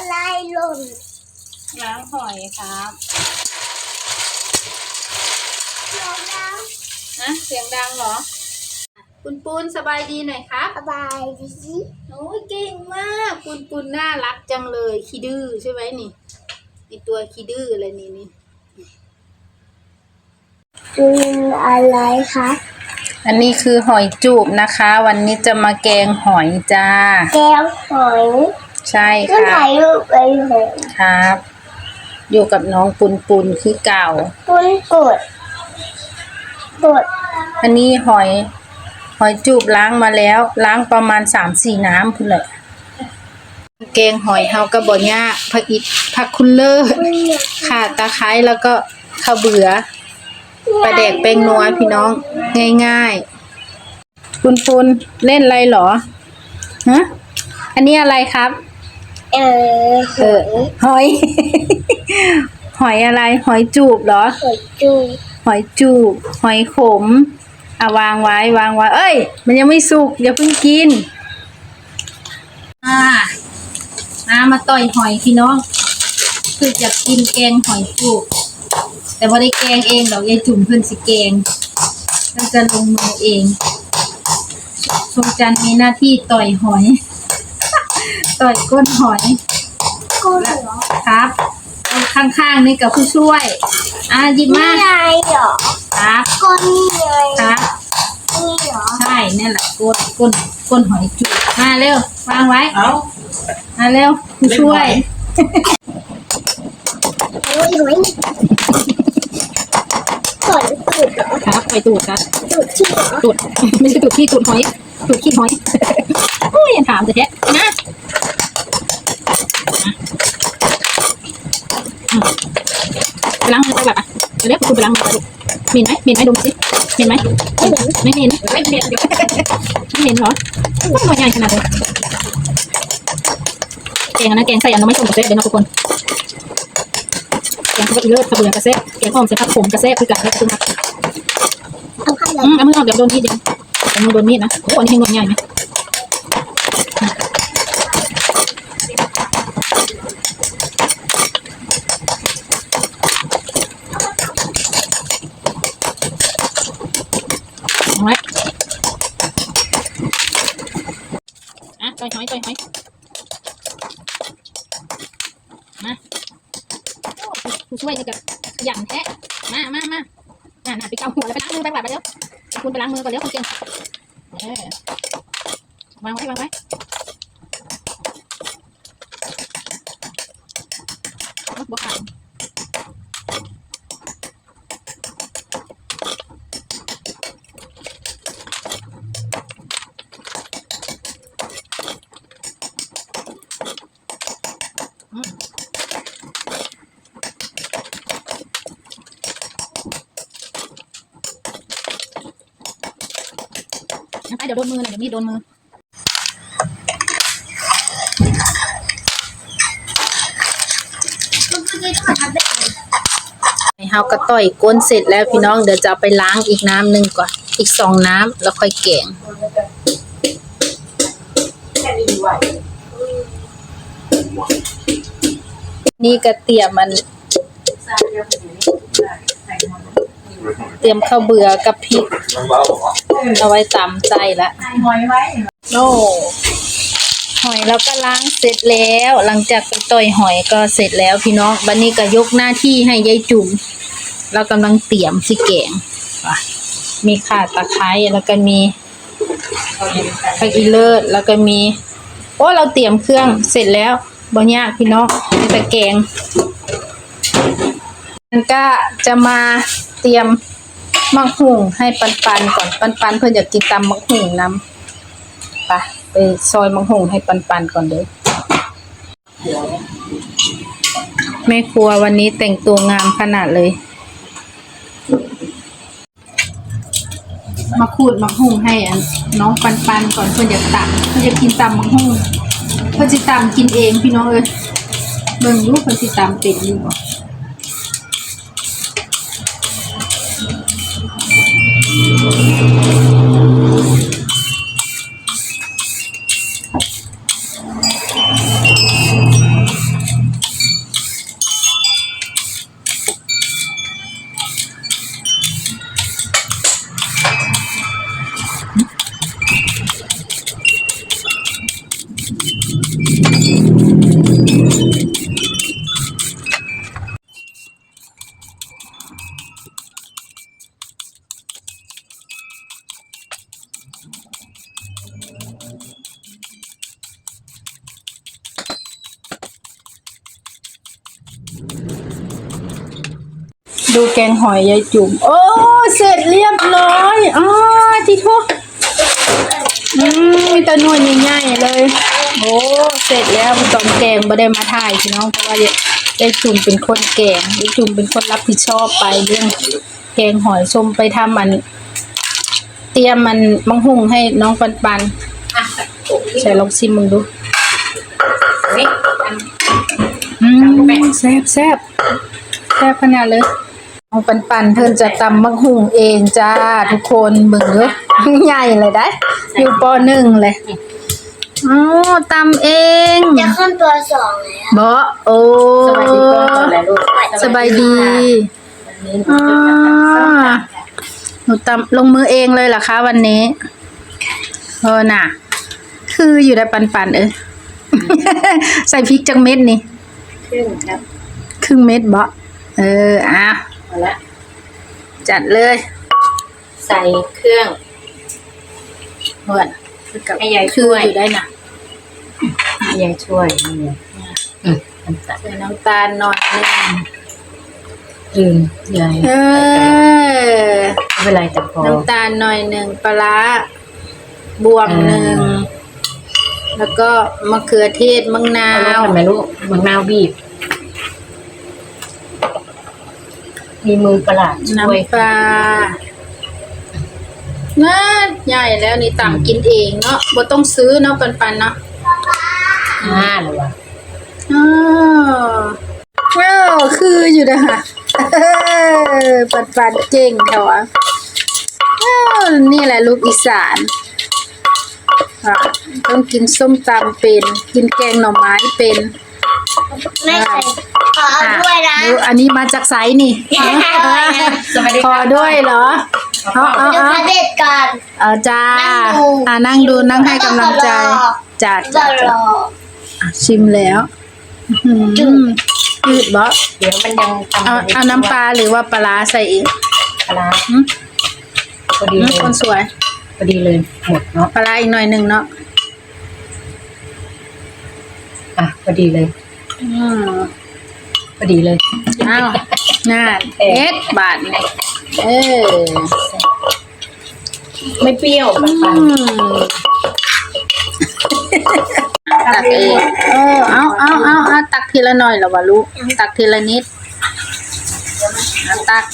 อะไรหล่นล้างหอยครับหล่นแล้วนะเสียงดังเหรอ ปุนปุนสบายดีหน่อยครับ สบายดีสิโอ้ยเก่งมาก ปุนปุนน่ารักจังเลยขี้ดื้อใช่ไหมนี่ไอตัวขี้ดื้ออะไรนี่นี่กินอะไรคะอันนี้คือหอยจูบนะคะ วันนี้จะมาแกงหอยจ้า แก้วหอย ใช่ก็ค่ะถ่ายรูปไปหอยครับ อยู่กับน้องปุนปุนคือเก่า ปุ้นกดกดอันนี้หอย หอยจูบล้างมาแล้ว ล้างประมาณสามสี่น้ำพุ่นเลยแกงหอยเฮาก็บ่ยากผักอิดผักคุณเลิศปุ้นเนี่ยข่าตะไคร้แล้วก็ข้าวเบือปลาแดกแป้งนัวพี่น้องง่ายๆปุนปุนเล่นอะไรเหรอฮะอันนี้อะไรครับ เออเออหอย หอยอะไร หอยจูบเหรอ หอยจูหอยจูบ หอยขมอะวางไว้วางไว้ เอ้ย มันยังไม่สุกอย่าเพิ่งกิน อ่ามามาต่อยหอยพี่น้อง คือจะกินแกงหอยจูบ แต่ว่าได้แกงเองดอกยายจุ่มเพิ่นสิแกงเพิ่นจะลงมือเองชมจันทร์มีหน้าที่ต่อยหอย ต่อยก้นหอยก้นเหรอครับ ข้างๆนี่กับผู้ช่วย อะหยิบนี่มาไงเหรอครับก้นนี่ไงครับนี่เหรอใช่นี่นแหละก้นก้นก้นหอยจุกมาเร็ววางไว้เอามาเร็วผู้ช่วยหอยหอยก่อนตูดเหรอครับไปตูดครับตูดที่เหรอตูดไม่ใช่ตูดขี้ตูดหอยตูดขี้หอยโอ้ยยังถามแต่แท้นะอืมไป ล้างมือไปแบบอะเดี๋ยวเรียกคุณไปล้างมือไปลูกเหม็นไหมเหม็นไหมดมสิเหม็นไหมไม่เหม็นไม่เหม็นไม่เหม็นเดี๋ยวไม่เหม็นเหรอมันตัวใหญ่ขนาดเลยแกงอันนั้นแกงใส่อันนั้นไม่ส้มกระเซ็บเลยนะทุกคนแกงข้าวอีเลิศข้าวเบือกระเซ็บแกงอ้อมใส่ผักขมกระเซ็บคือกันแล้วคือมาเอาข้างหลัอืมเอามือออกเดี๋ยวโดนมีดเดี๋ยวมือโดนมีดนะโอ้โหอันนี้ยังหน่วยใหญ่ไหมเอาไว้อะ ต่อยหอยต่อยหอยมาผู้ช่วยนี่กับอยันแท้มามามาอ่าไปเกาหัวแล้วไปล้างมือไปแบบไปเร็วคุณไปล้างมือก่อนเร็วคุณเก่งเออวางไว้วางไว้ อาไปเดี๋ยวโดนมือนะเดี๋ยวมีดโดนมือคุณผู้ชมทำได้เฮาก็ต่อยก้นเสร็จแล้วพี่น้องเดี๋ยวจะไปล้างอีกน้ำหนึ่งก่อน อีกสองน้ำแล้วค่อยแกงนี่ก็เตรียมมัน เตรียมข้าวเบื่อกับพริก เอาไว้ตำใจละหอยไว้โอ้หอยเราก็ล้างเสร็จแล้ว หลังจากไปต่อยหอยก็เสร็จแล้วพี่น้องบันนี้ก็ยกหน้าที่ให้ยายจุ๋มเรากำลังเตรียมสิแกงว่ะมีข่าตะไคร้แล้วก็มีผักอีเลิศแล้วก็มีโอ้เราเตรียมเครื่องเสร็จแล้วบ่ยากพี่น้องมีแต่แกงมันก็จะมาเตรียม มังหุงให้ปันปันก่อนปันปันเพื่อนอยากกินตำมังหุงน้ำไปไปซอยมังหงให้ปันปันก่อนเด้อแม่ครัววันนี้แต่งตัวงามขนาดเลย มาขูดมังหงให้อันน้องปันปันก่อนเพื่อนอยากตักเพื่อนจะกินตำมังหงเพื่อนจะตำกินเองพี่น้องเอ้ยเบิ่งรูปเพื่อนสิตำเป็นอยู่บ่ よし! ดูแกงหอยยายจุ่ม โอ้ เสร็จเรียบร้อยอ๋อที่ทุกอืมมีแตะนวลใหญ่ๆเลย โอ้ เสร็จแล้วตอนแกงไม่ได้มาถ่ายพี่น้องเพราะว่ายายจุ่มเป็นคนแกงยายจุ่มเป็นคนรับผิดชอบไปเรื่องแกงหอยชมไปทำมัน เตรียมมันมังหุงให้น้องปันปันอะใส่ลองชิมมึงดูนี่อืมแซ่บแซ่บแซ่บขนาดเลย น้องปันปันเพิ่นจะตำมังหุงเองจ้าทุกคนเบิ่งเด้อใหญ่เลยได้ อยู่ปหนึ่งเลยอ๋อตำเองจะขึ้นตัวสองแล้วบ่โอ้สบายดีก่อนเลยลูกสบายดีวันนี้หนูอ่าจะทำส้มตำค่ะหนูตำลงมือเองเลยเหรอคะวันนี้เออน่ะ คืออยู่ได้ปันปันๆเออใส่พริกจังเม็ดนี่ครึ่งครับ ครึ่งเม็ดบ่เอออะเอาละ จัดเลย ใส่เครื่องเพื่อนให้ยายคือช่วยอยู่ได้น่ะให้ยายช่วยนี่อืมน้ำตาลใส่น้ำตาลหน่อยนึงลืมยายเออไม่เป็นไรแต่พอน้ำตาลหน่อยหนึ่งปลาร้าบวมหนึ่งอืมแล้วก็มะเขือเทศมะนาเอาลูกวทำไมลูกมังนาวบีบ มีมือประหลาดช่วยน้ำปลาน่าใหญ่แล้วนี่ต่ำกินเองเนาะบ่ต้องซื้อเนาะปันปันๆเนาะห้าเลยวะอ้าวว้าวคืออยู่นะค่ะปันปันๆเก่งแถวอะอ้าวนี่แหละลูกอีสานอะต้องกินส้มตำเป็น กินแกงหน่อไม้เป็น ไม่ใส่ขอเอาด้วยนะ ดูอันนี้มาจากไซนี่สวัสดีขอค่ะด้วยเหรอเอาเอาดูเอาพระเด็จก่อน เอาจ้านั่งดู อ่านั่งดูนั่งให้กำลังใจจัดจะจัดรอ ชิมแล้วอื้อจืหืดอจืดบ่เดี๋ยวมันยังทำเอาเอาน้ำปลาหรือว่าปลาร้าใส่อีกปลาร้าหึพอดีหึเลยคนสวย พอดีเลยหมดเนาะปลาร้าอีกหน่อยหนึ่งเนาะอะพอดีเลย อืมพอดีเลย อ้าวงานเอ๊ะเอ็ดบาทนี่เออ ไม่เปรี้ยวปันอืมตักเองเออเอาเอาเอาเอาตักทีละหน่อยเหรอวะลูกตักทีละนิดเอาตัก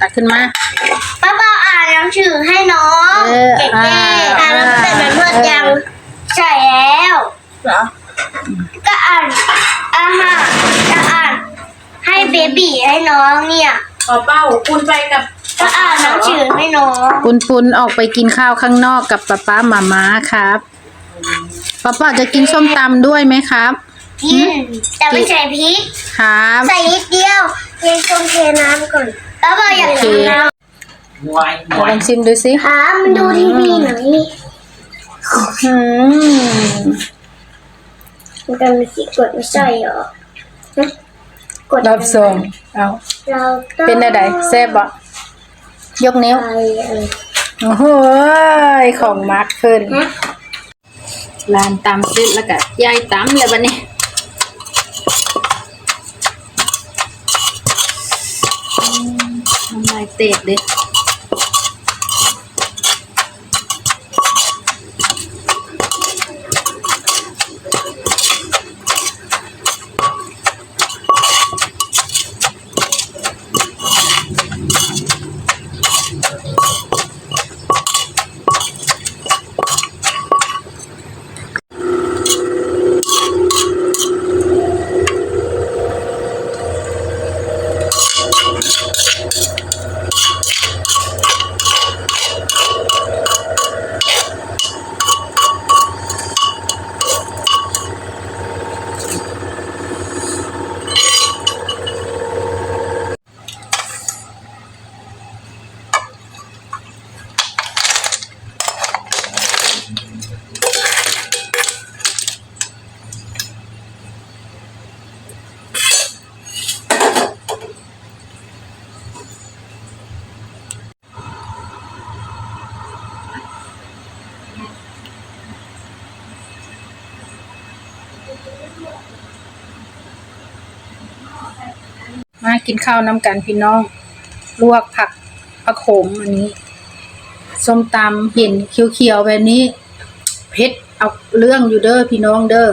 ตักขึ้นมา ป้าป้าอ่านหนังสือให้น้องเออเก่งอ่าๆอ่านหนังสือเป็นเพื่อนยังเออใช่แล้ว เหรอ ก็อ่านอาหารจะอ่านให้เบบีให้น้องเนี่ย ขอเป้าคุณไปกับก็อ่านหนังสือให้น้องปุนปุนออกไปกินข้าวข้างนอกกับป๊าป๊าหมาม้าครับป๊าป๊าจะกินส้มตำด้วยไหมครับ กินแต่ไม่ใส่พริก ครับ ใส่นิดเดียวเทชมเทน้ำก่อนป้าป้าอยากโอเคกินน้วายลองชิมดูสิำหามันดูทีวีหน่อยอืม มันจะมีสีกดไม่ใช่เหรอฮะกดรอบสองเอาเราต้องเป็นอะไรแซ่บบ่ยกนิ้ว ไปอะไรโอ้โหยของมาร์คขึ้น ฮะลานตำเสร็จแล้วก็ยายตำเลยบัดนี้อืมน้ำลายเตะเลย กินข้าวน้ำกันพี่น้อง ลวกผักผักโขมอันนี้ ส้มตำเห็นเขียวๆแบบนี้เผ็ดเอาเรื่องอยู่เด้อพี่น้องเด้อ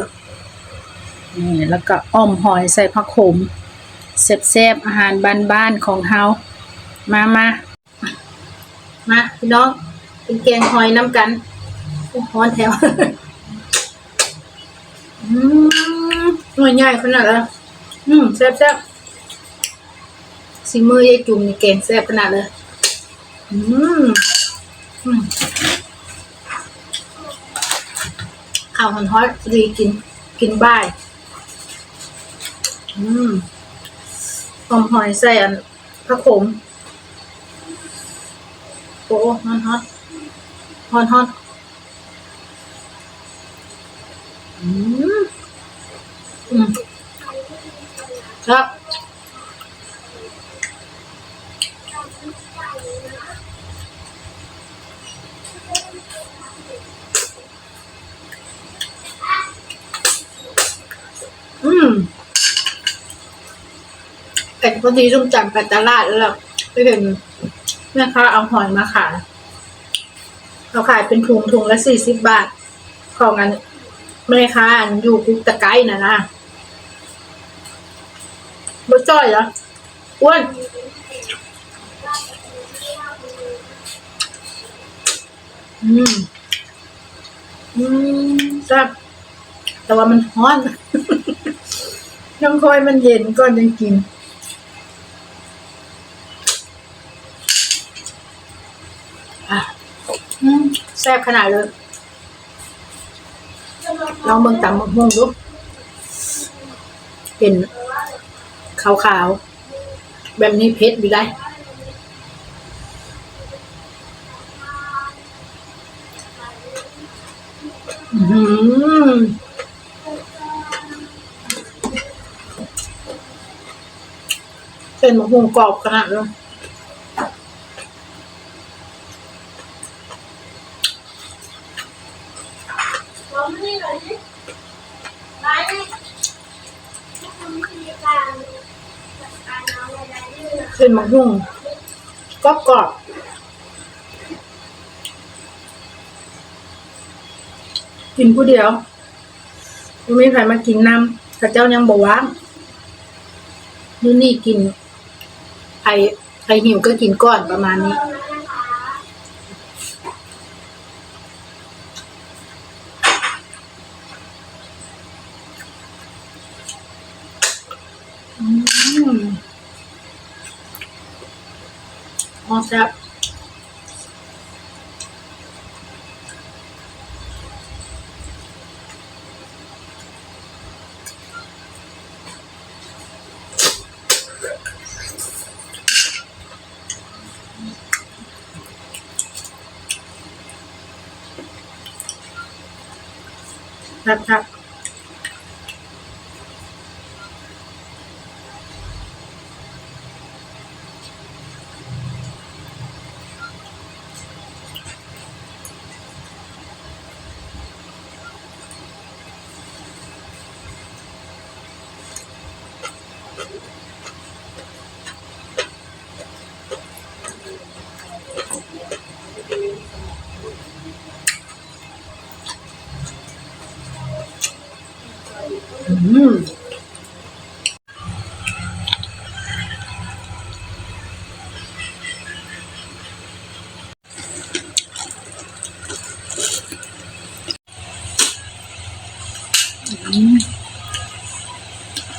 นี่แล้วก็อ้อมหอยใส่ผักโขมแซ่บๆอาหารบ้านๆของเฮา มามา มาพี่น้องกินแกงหอยน้ำกันฮ้อนแถวอืมหน่วยใหญ่ขนาดแล้วอืมแซ่บๆ สิมือยายจุ่มนี่แกงแซ่บขนาดเลย อืมอืมข้าวหอนฮอตดีกิน กินบ่าย อืมหอมหอยใส่อันผักขมโอ้ฮอนฮอตฮอนฮอตอืม อืมครับ พอดีส้มจังไปตลาดแล้วไปเห็นแม่ค้าเอาหอยมาขายเขาขายเป็นถุงถุงละสี่สิบบาท ของอันแม่ค้าอันอยู่กุกตะไคร้น่ะนะบ่จ้อยเหรออ้วนอืม อืมแซ่บแต่ว่ามันร้อนต้องคอยมันเย็นก่อนยังกิน อะอืมแซ่บขนาดเลย ลองเบิ่งตำมะม่วงดู เป็นขาวๆ แบบนี้เผ็ดอยู่ได้หือเส้นมะม่วงกรอบขนาดเลย เลยเส้นมะม่งกรอบกรอบกินผู้เดียวไม่ใครมากินน้ำข้าเจ้ายังบอกว่านี่นี่กินไอไอหิวก็กินก่อนประมาณนี้ อืมอ๋อแซ่บ แซ่บครับ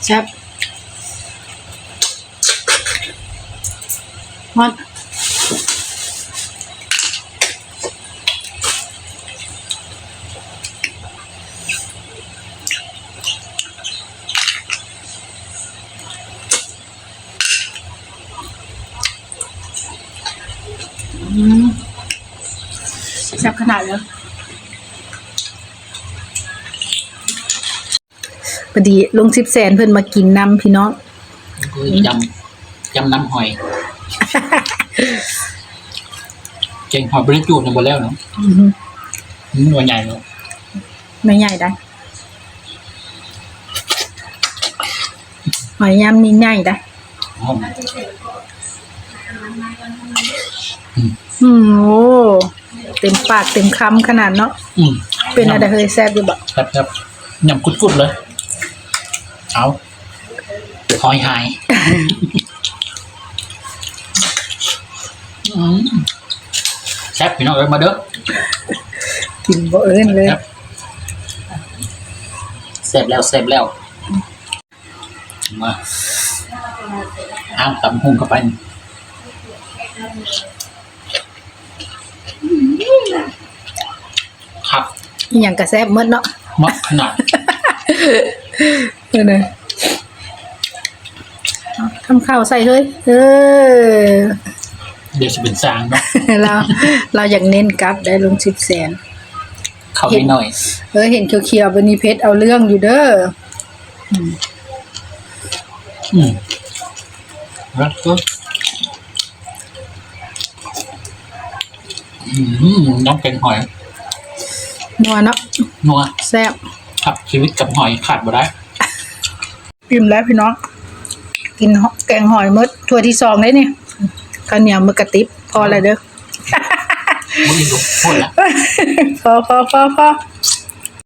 แซ่บฮอตอืมแซ่บขนาดเลย อดีลงสิบแสนเพิ่นมากินน้ำพี่น้องคือยำยำน้ำหอยเก่งหอยบริจูดในบนแล้วเนาะอือหืออืมตัวใหญ่เนาะไม่ใหญ่ได้หอยยำนี่ใหญ่ได้ห้องอืมโอ้เต็มปากเต็มคำขนาดเนาะอืมเป็นอะไรเฮ้ยแซ่บอยู่บ่ครับครับยำกุดๆเลย เอาหอยหายอืมแซ่บพี่น้องเอ้ยมาเด้อกินบ่เอิ้นเลยครับเสร็จแล้วเสร็จแล้ว มาอ้ามตำหุ่งเข้าไปครับอหย่างกระแซ่บหมดเนาะมักขนาด เออนะทำข้าวใส่เฮ้ยเออ เดี๋ยวจะเป็นสางเนาะเราเราอยากเน้นกลับได้ลงสิบแสน เข้าไปหน่อย เออเห็นเขียวๆบันนี้เพชรเอาเรื่องอยู่เด้ออืมแล้วก็อืมน้องเป็นหอย นัวเนาะนัวแซ่บครับชีวิตกับหอยขาดบ่ได้ อิ่มแล้วพี่น้อง กินแกงหอยมดถ้วยที่สองได้เนี่ยข้าวเหนียวมือกระติบพออะไรเด้อมึงดูพูดละพอพอพอพอ